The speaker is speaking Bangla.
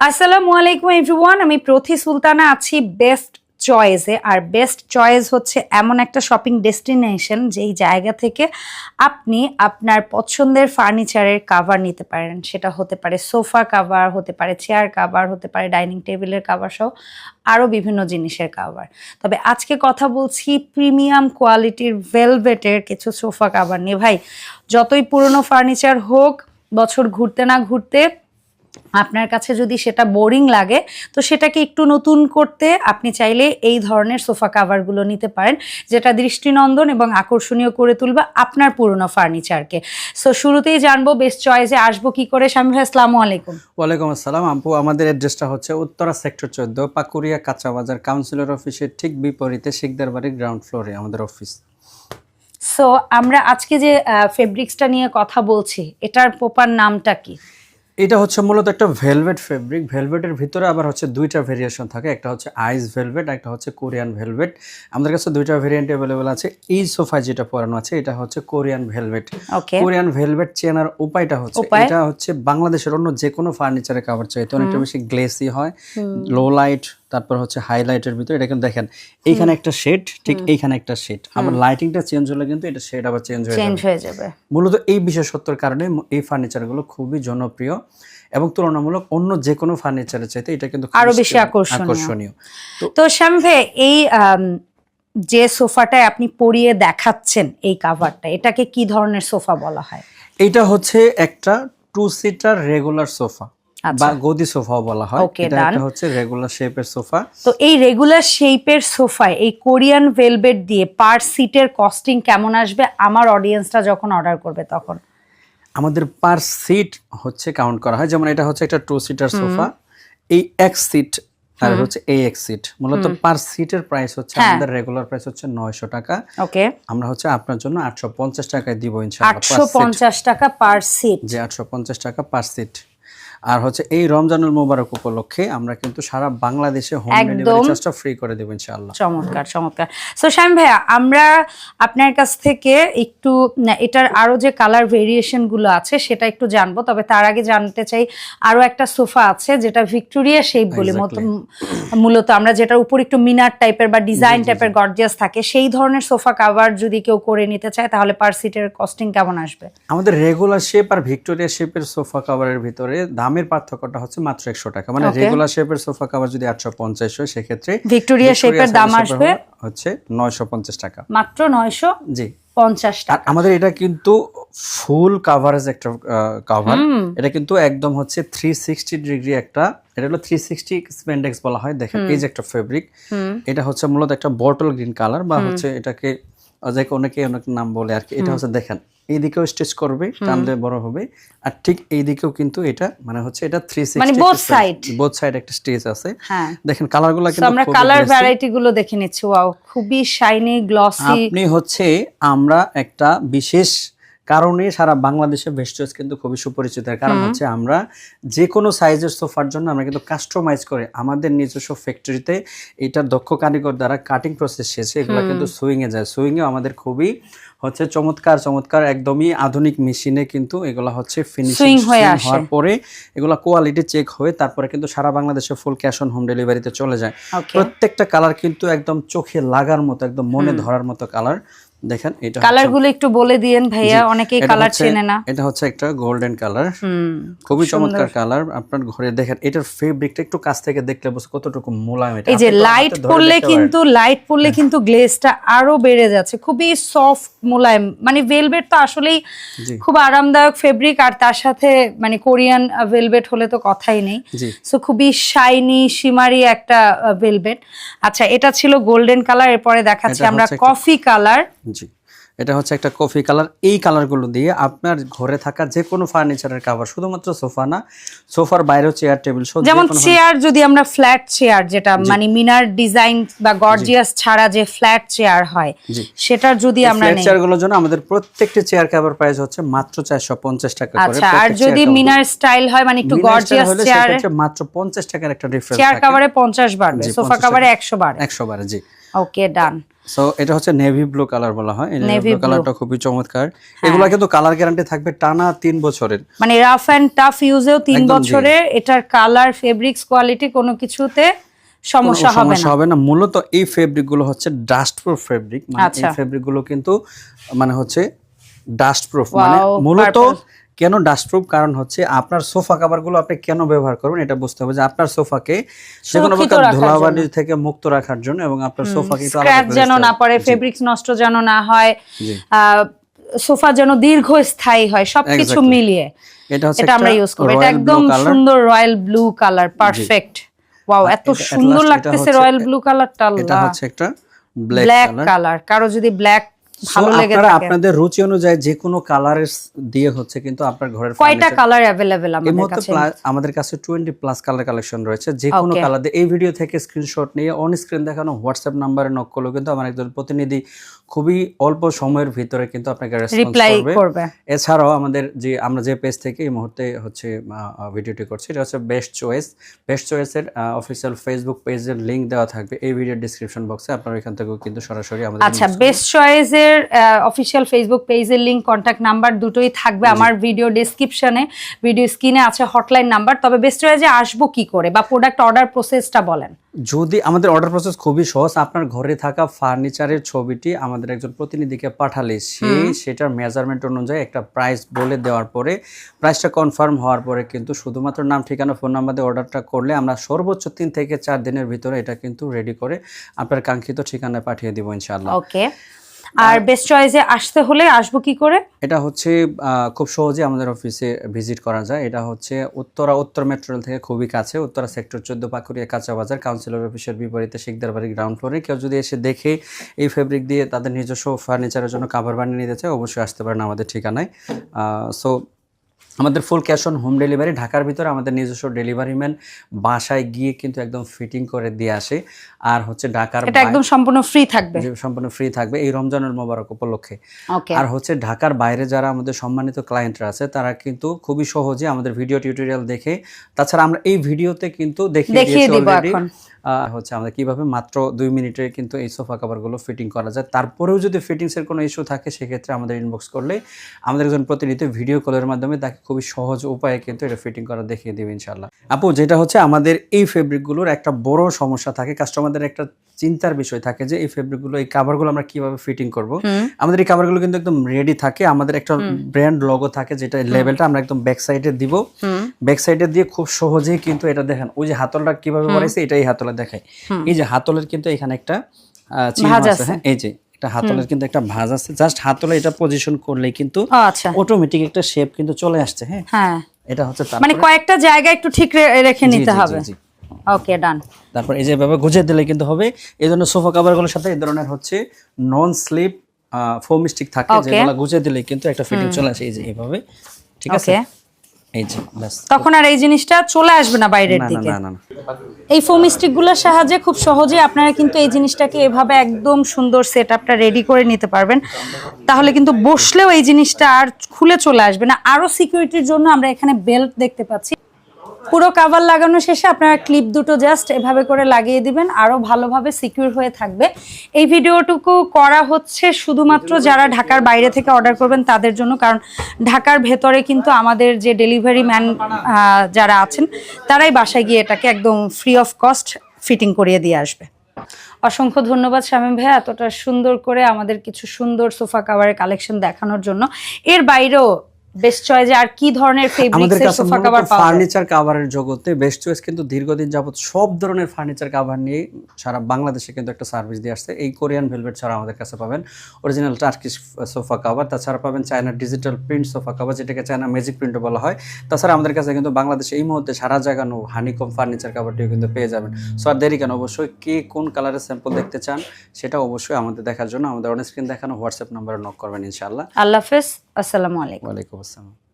আসসালামু আলাইকুম এভরিওয়ান আমি প্রথি সুলতানা আছি বেস্ট চয়েসে আর বেস্ট চয়েস হচ্ছে এমন একটা শপিং ডেস্টিনেশন যেই জায়গা থেকে আপনি আপনার পছন্দের ফার্নিচারের কাভার নিতে পারেন। সেটা হতে পারে সোফা কাভার হতে পারে চেয়ার কাভার হতে পারে ডাইনিং টেবিলের কাভার সহ আরও বিভিন্ন জিনিসের কাভার তবে আজকে কথা বলছি প্রিমিয়াম কোয়ালিটির ভেলভেটের কিছু সোফা কাভার নিয়ে। ভাই, যতই পুরনো ফার্নিচার হোক, বছর ঘুরতে না ঘুরতে আপনার কাছে যদি সেটা বোরিং লাগে তো সেটাকে একটু নতুন করতে আপনি চাইলে এই ধরনের সোফা কাভারগুলো নিতে পারেন যেটা দৃষ্টিনন্দন এবং আকর্ষণীয় করে তুলবে আপনার পুরনো ফার্নিচারকে সো শুরুতেই জানব বেস্ট চয়েসে আসব কি করে। স্বামী ভাই আসসালামু আলাইকুম। ওয়ালাইকুম আসসালাম। আপু আমাদের অ্যাড্রেসটা হচ্ছে উত্তরা সেক্টর চোদ্দ পাকুরিয়া কাঁচা বাজার কাউন্সিলর অফিসের ঠিক বিপরীতে শিকদার বাড়ির গ্রাউন্ড ফ্লোরে আমাদের অফিস সো আমরা আজকে যে ফেব্রিক্সটা নিয়ে কথা বলছি এটার প্রপার নামটা কি? এটা হচ্ছে মূলত একটা ভেলভেট ফেব্রিক ভেলভেটের ভিতরে আবার হচ্ছে দুইটা ভেরিয়েশন থাকে। একটা হচ্ছে আইস ভেলভেট একটা হচ্ছে কোরিয়ান ভেলভেট আমাদের কাছে দুইটা ভেরিয়েন্ট অ্যাভেলেবেল আছে। এই সোফা যেটা পরানো আছে এটা হচ্ছে কোরিয়ান ভেলভেট কোরিয়ান ভেলভেট চেনার উপায়টা হচ্ছে এটা হচ্ছে বাংলাদেশের অন্য যে কোনো ফার্নিচারের কাভার চাইতে অনেকটা বেশি গ্লেসি হয়। লো লাইট তারপর হচ্ছে হাইলাইটের ভিতরে এটা কিন্তু দেখেন এইখানে একটা শেড ঠিক এইখানে একটা শেড আবার লাইটিংটা চেঞ্জ হলে কিন্তু এটা শেড আবার চেঞ্জ হয়ে চেঞ্জ যাবে। হয়ে যাবে। মূলত এই বিশেষত্বর কারণে এই ফার্নিচারগুলো খুবই জনপ্রিয় এবং তুলনামূলক অন্য যে কোনো ফার্নিচারের চাইতে এটা কিন্তু আরও বেশি আকর্ষণীয়। তো শ্যাম ভাই এই যে সোফাটায় আপনি পরিয়ে দেখাচ্ছেন এই কাভারটা এটাকে কি ধরনের সোফা বলা হয়? এটা হচ্ছে একটা টু সিটার রেগুলার সোফা। বা গদি সোফাও বলা হয়। এটা. একটা হচ্ছে রেগুলার শেপের সোফা। তো এই রেগুলার শেপের সোফায় এই কোরিয়ান ভেলভেট দিয়ে পার সিটের কস্টিং কেমন আসবে? আমার অডিয়েন্সটা যখন অর্ডার করবে তখন। আমাদের পার সিট হচ্ছে কাউন্ট করা হয়। যেমন এটা হচ্ছে একটা টু সিটার সোফা। এই এক সিট আর হচ্ছে এই এক সিট মূলত পার সিটের প্রাইস হচ্ছে হ্যাঁ। আমাদের রেগুলার প্রাইস হচ্ছে নয়শো টাকা। ওকে আমরা হচ্ছে আপনার জন্য আটশো পঞ্চাশ টাকায় দিব ইনশাআল্লাহ আটশো পঞ্চাশ টাকা পার সিট যে আটশো পঞ্চাশ টাকা পার সিট আর হচ্ছে এই রমজানুল মোবারক উপলক্ষে আমরা কিন্তু সারা বাংলাদেশে হোম ডেলিভারি চার্জটা ফ্রি করে দেবো ইনশাআল্লাহ। চমৎকার চমৎকার। সো শ্যাম ভাইয়া আমরা আপনার কাছ থেকে একটু এটার আরও যে কালার ভেরিয়েশনগুলো আছে সেটা একটু জানব তবে তার আগে জানতে চাই আরও একটা সোফা আছে যেটা ভিক্টোরিয়া শেপ বলে মূলত আমরা যেটার উপর একটু মিনার টাইপের বা ডিজাইন টাইপের গর্জিয়াস থাকে সেই ধরনের সোফা কাভার যদি কেউ করে নিতে চায় তাহলে পার সিটের কস্টিং কেমন আসবে? আমাদের রেগুলার শেপ আর ভিক্টোরিয়া শেপের সোফা কাভারের ভিতরে দামের পার্থক্যটা হচ্ছে মাত্র একশো টাকা। মানে. রেগুলার শেপের সোফা কাভার যদি আটশো পঞ্চাশ হয় সেক্ষেত্রে ভিক্টোরিয়া শেপের দাম আসবে হচ্ছে নয়শো পঞ্চাশ টাকা। মাত্র নয়শো জি। পঞ্চাশ টাকা। আমাদের এটা কিন্তু ফুল কাভারেজ একটা কাভার এটা কিন্তু একদম হচ্ছে থ্রি সিক্সটি ডিগ্রি একটা এটা হলো থ্রি সিক্সটি স্পেন্ডেক্স বলা হয় দেখেন এই যে একটা ফেব্রিক এটা হচ্ছে মূলত একটা বটল গ্রিন কালার বা হচ্ছে এটাকে অনেকে অনেক নাম বলে আর কি। এটা হচ্ছে দেখেন এই দিকেও স্টেচ করবে টানলে বড় হবে। আর ঠিক এই দিকেও কিন্তু এটা মানে হচ্ছে এটা থ্রি মানে both side। বোথ সাইড একটা স্টেজ আছে। হ্যাঁ। দেখেন কালারগুলো কিন্তু আমরা কালার ভ্যারাইটি গুলো দেখে নিচ্ছি। ওয়াও খুবই শাইনি গ্লসি আপনি হচ্ছে আমরা একটা বিশেষ কারণে সারা বাংলাদেশে চয়েস কিন্তু খুবই সুপরিচিত। এর কারণ হচ্ছে আমরা যে কোনো সাইজের সোফার জন্য আমরা কিন্তু কাস্টমাইজ করে আমাদের নিজস্ব ফ্যাক্টরিতে এটা দক্ষ কারিগর দ্বারা কাটিং প্রসেস শেষে এগুলো কিন্তু সুইং এ যায়। সুইং এ আমাদের খুবই হচ্ছে চমৎকার চমৎকার একদমই আধুনিক মেশিনে কিন্তু এগুলো হচ্ছে ফিনিশিং হয়ে। হওয়ার পরে এগুলো কোয়ালিটি চেক হয়ে তারপরে কিন্তু সারা বাংলাদেশে ফুল ক্যাশ অন হোম ডেলিভারিতে চলে যায়। প্রত্যেকটা কালার কিন্তু একদম চোখে লাগার মতো একদম মনে ধরার মতো কালার দেখেন এটা কালারগুলো একটু বলে দিয়েন ভাইয়া অনেকেই কালার চেনে না। এটা হচ্ছে একটা গোল্ডেন কালার খুবই চমৎকার কালার আপনার ঘরে দেখেন এটার ফেব্রিকটা একটু কাছ থেকে দেখলে বুঝ কতটুকু মোলায়েম এটা। এই যে লাইট পড়লে কিন্তু লাইট পড়লে কিন্তু গ্লেজটা আরও বেড়ে যাচ্ছে। খুবই সফট মোলায়েম। মানে ভেলভেট তো আসলেই খুব আরামদায়ক ফেব্রিক আর তার সাথে মানে কোরিয়ান ভেলভেট হলে তো কথাই নেই। সো খুবই শাইনি শিমারি একটা ভেলভেট আচ্ছা এটা ছিল গোল্ডেন কালার এরপরে দেখাচ্ছি আমরা কফি কালার জি। এটা হচ্ছে একটা কফি কালার। এই কালারগুলো দিয়ে আপনার ঘরে থাকা যে কোনো ফার্নিচারের কাভার শুধুমাত্র সোফা না সোফার বাইরেও চেয়ার টেবিল যেমন চেয়ার যদি আমরা ফ্ল্যাট চেয়ার যেটা মানে মিনার ডিজাইন বা গর্জিয়াস ছাড়া যে ফ্ল্যাট চেয়ার হয় সেটার যদি আমরা ফ্ল্যাট চেয়ারগুলোর জন্য আমাদের প্রত্যেকটি চেয়ার কাভার প্রাইস হচ্ছে মাত্র চারশো পঞ্চাশ টাকা করে। আচ্ছা আর যদি মিনার স্টাইল হয় মানে একটু গর্জিয়াস চেয়ার মাত্র পঞ্চাশ টাকার একটা ডিফারেন্স চেয়ার কাভারে পঞ্চাশ বাড়বে জি, সোফা কাভারে একশো বাড়ে। একশো বারে জি। ওকে ডান সো এটা হচ্ছে নেভি ব্লু কালার বলা হয়। এই নেভি blue. কালারটা খুবই চমৎকার। এগুলা কিন্তু কালার গ্যারান্টি থাকবে টানা তিন বছরের। মানে রাফ অ্যান্ড টাফ ইউজেও তিন একদম জি। বছরের। এটার কালার ফেব্রিক্স কোয়ালিটি কোনো কিছুতে সমস্যা হবে না। সমস্যা হবে না। মূলত এই ফেব্রিকগুলো হচ্ছে ডাস্ট প্রুফ ফেব্রিক মানে এই আচ্ছা। ফেব্রিকগুলো কিন্তু মানে হচ্ছে ডাস্ট প্রুফ মানে মূলত. কেন ডাস্ট প্রুফ কারণ হচ্ছে আপনার সোফা কাভারগুলো আপনি কেন ব্যবহার করবেন এটা বুঝতে হবে যে আপনার সোফাকে যে কোনো প্রকার ধুলাবালি থেকে মুক্ত রাখার জন্য এবং আপনার সোফাকে স্ক্র্যাচ যেন না পড়ে ফেব্রিক্স নষ্ট যেন না হয় সোফা যেন দীর্ঘস্থায়ী হয় সবকিছু মিলিয়ে। এটা হচ্ছে এটা আমরা ইউজ করব। এটা একদম সুন্দর royal blue colour perfect wow এত সুন্দর লাগতেছে রয়্যাল ব্লু কালারটা এটা হচ্ছে একটা ব্ল্যাক কালার কারও যদি ব্ল্যাক ভালো লেগে থাকে। আপনাদের রুচি অনুযায়ী যে কোনো কালারের দিয়ে হচ্ছে কিন্তু আপনার ঘরের কয়টা কালার এই আমাদের কাছে? আমাদের কাছে টোয়েন্টি প্লাস কালার কালেকশন রয়েছে। যে কোনো কালার দিয়ে এই ভিডিও থেকে স্ক্রিনশট নিয়ে অন স্ক্রিন দেখানো হোয়াটসঅ্যাপ নাম্বারে নক করলেও কিন্তু আমার একজন প্রতিনিধি খুবই অল্প সময়ের ভিতরে কিন্তু আপনাকে রেসপন্স রিপ্লাই করবে। করবে। এছাড়াও আমাদের যে আমরা যে পেজ থেকে এই মুহূর্তে হচ্ছে ভিডিওটি করছি এটা হচ্ছে বেস্ট চয়েস বেস্ট চয়েসের অফিসিয়াল ফেসবুক পেজের লিংক দেওয়া থাকবে। এই ভিডিওর ডিসক্রিপশন বক্সে আপনারা এখান থেকেও কিন্তু সরাসরি আমাদের আচ্ছা বেস্ট চয়েসের অফিসিয়াল ফেসবুক পেজের লিঙ্ক কন্ট্যাক্ট নাম্বার দুটোই থাকবে আমার ভিডিও ডেসক্রিপশনে ভিডিও স্ক্রিনে আছে হটলাইন নাম্বার তবে বেস্ট হয়ে যে আসব কি করে বা প্রোডাক্ট অর্ডার প্রসেসটা বলেন। যদি আমাদের অর্ডার প্রসেস খুবই সহজ আপনার ঘরে থাকা ফার্নিচারের ছবিটি আমাদের একজন প্রতিনিধিকে পাঠালে সে সেটার মেজারমেন্ট অনুযায়ী একটা প্রাইস বলে দেওয়ার পরে প্রাইসটা কনফার্ম হওয়ার পরে কিন্তু শুধুমাত্র নাম ঠিকানা ফোন নাম্বার দিয়ে অর্ডারটা করলে আমরা সর্বোচ্চ তিন থেকে চার দিনের ভিতরে এটা কিন্তু রেডি করে আপনার কাঙ্ক্ষিত ঠিকানায় পাঠিয়ে দিব ইনশাআল্লাহ। ওকে আর বেস্ট চয়েসে আসতে হলে আসব কি করে? এটা হচ্ছে খুব সহজে আমাদের অফিসে ভিজিট করা যায়। এটা হচ্ছে উত্তরা উত্তর মেট্রোল রেল থেকে খুবই কাছে উত্তরা সেক্টর চোদ্দ পাকুড়িয়া কাঁচা বাজার কাউন্সিলর অফিসের বিপরীতে শিকদার বাড়ি গ্রাউন্ড ফ্লোরে কেউ যদি এসে দেখে এই ফেব্রিক দিয়ে তাদের নিজস্ব ফার্নিচারের জন্য কাভার বানিয়ে নিতে চায় অবশ্যই আসতে পারেন আমাদের ঠিকানায়। সো আমাদের full cash on home delivery ঢাকার ভিতরে আমাদের নিজস্ব ডেলিভারি ম্যান বাসায় গিয়ে কিন্তু একদম ফিটিং করে দিয়ে আসে। আর হচ্ছে ঢাকার এটা একদম সম্পূর্ণ ফ্রি থাকবে। সম্পূর্ণ ফ্রি থাকবে এই রমজানের মোবারক উপলক্ষে। আর হচ্ছে ঢাকার বাইরে যারা আমাদের সম্মানিত ক্লায়েন্টরা আছে তারা কিন্তু খুবই সহজে আমাদের ভিডিও টিউটোরিয়াল দেখে তাছাড়া আমরা এই ভিডিওতে কিন্তু দেখিয়ে দিয়েছি দিব হচ্ছে আমাদের কীভাবে মাত্র দুই মিনিটে কিন্তু এই সোফা কাভারগুলো ফিটিং করা যায়। তারপরেও যদি ফিটিংসের কোনো ইস্যু থাকে, সেক্ষেত্রে আমাদের ইনবক্স করলে আমাদের একজন প্রতিনিধি ভিডিও কলের মাধ্যমে তাকে খুবই সহজ উপায়ে কিন্তু এটা ফিটিং করা দেখিয়ে দেবে ইনশাল্লাহ আপু, যেটা হচ্ছে আমাদের এই ফেব্রিকগুলোর একটা বড় সমস্যা থাকে। কাস্টমারদের একটা চিন্তার বিষয় থাকে যে এই ফেব্রিকগুলো এই কাভারগুলো আমরা কীভাবে ফিটিং করব। আমাদের এই কাভারগুলো কিন্তু একদম রেডি থাকে। আমাদের একটা ব্র্যান্ড লোগো থাকে যেটা লেভেলটা আমরা একদম ব্যাক সাইডে দিব। ব্যাক সাইডে দিয়ে খুব সহজেই কিন্তু এটা দেখেন ওই যে হাতলটা কীভাবে বানাইছে এটাই হাতলে দেখায়। এই যে হাতলের কিন্তু এখানে একটা। হ্যাঁ এই যে এটা হাতলের কিন্তু একটা ভাঁজ আছে। জাস্ট হাতলে এটা পজিশন করলেই কিন্তু অটোমেটিক একটা শেপ কিন্তু চলে আসছে হ্যাঁ। এটা হচ্ছে মানে কয়েকটা জায়গা একটু ঠিক রেখে নিতে হবে। ওকে ডান তারপর এই যে এভাবে গুছিয়ে দিলে কিন্তু হবে। এই জন্য সোফা কাভারগুলোর সাথে এই ধরনের হচ্ছে নন স্লিপ ফোম স্টিক থাকে যেগুলো গুছিয়ে দিলে কিন্তু একটা ফিটিং চলে আসে এই যে এইভাবে ঠিক আছে? এই যে তখন আর এই জিনিসটা চলে আসবে না বাইরের দিকে? না না না। এই ফোম স্টিকগুলোর সাহায্যে খুব সহজে আপনারা কিন্তু এই জিনিসটাকে এভাবে একদম সুন্দর সেট আপটা রেডি করে নিতে পারবেন। তাহলে কিন্তু বসলেও এই জিনিসটা আর খুলে চলে আসবে না। আরও সিকিউরিটির জন্য আমরা এখানে বেল্ট দেখতে পাচ্ছি। পুরো কাভার লাগানো শেষে আপনারা ক্লিপ দুটো জাস্ট এভাবে করে লাগিয়ে দিবেন, আরও ভালোভাবে সিকিউর হয়ে থাকবে। এই ভিডিওটুকু করা হচ্ছে শুধুমাত্র যারা ঢাকার বাইরে থেকে অর্ডার করবেন তাদের জন্য, কারণ ঢাকার ভেতরে কিন্তু আমাদের যে ডেলিভারি ম্যান যারা আছেন, তারাই বাসায় গিয়ে এটাকে একদম ফ্রি অফ কস্ট ফিটিং করিয়ে দিয়ে আসবে। অসংখ্য ধন্যবাদ শামীম ভাইয়া এতটা সুন্দর করে আমাদের কিছু সুন্দর সোফা কাভারের কালেকশন দেখানোর জন্য। এর বাইরেও বেস্ট চয়েজে আর কি ধরনের সোফা কাভার পাওয়া ফার্নিচার কাভারের জগতে বেস্ট চয়েস কিন্তু দীর্ঘদিন যাবত সব ধরনের ফার্নিচার কাভার নিয়ে সারা বাংলাদেশে কিন্তু একটা সার্ভিস দিয়ে আসছে। এই কোরিয়ান ভেলভেট ছাড়া আমাদের কাছে পাবেন অরিজিনাল টার্কিশ সোফা কাভার তাছাড়া পাবেন ডিজিটাল প্রিন্ট সোফা কাভার যেটাকে চায়না ম্যাজিক প্রিন্টও বলা হয়। তাছাড়া আমাদের কাছে কিন্তু বাংলাদেশে এই মুহূর্তে সারা জায়গানো হানিকম ফার্নিচার কাভারটিও কিন্তু পেয়ে যাবেন। সো আর দেরি কেন? অবশ্যই কে কোন কালারের স্যাম্পল দেখতে চান সেটা অবশ্যই আমাদের দেখার জন্য। আমাদের অন স্ক্রিন দেখানো হোয়াটসঅ্যাপ নাম্বারে নক করবেন ইনশাআল্লাহ। আল্লাহ হাফেজ। আসসালামু আলাইকুম। ওয়ালাইকুম আসসালাম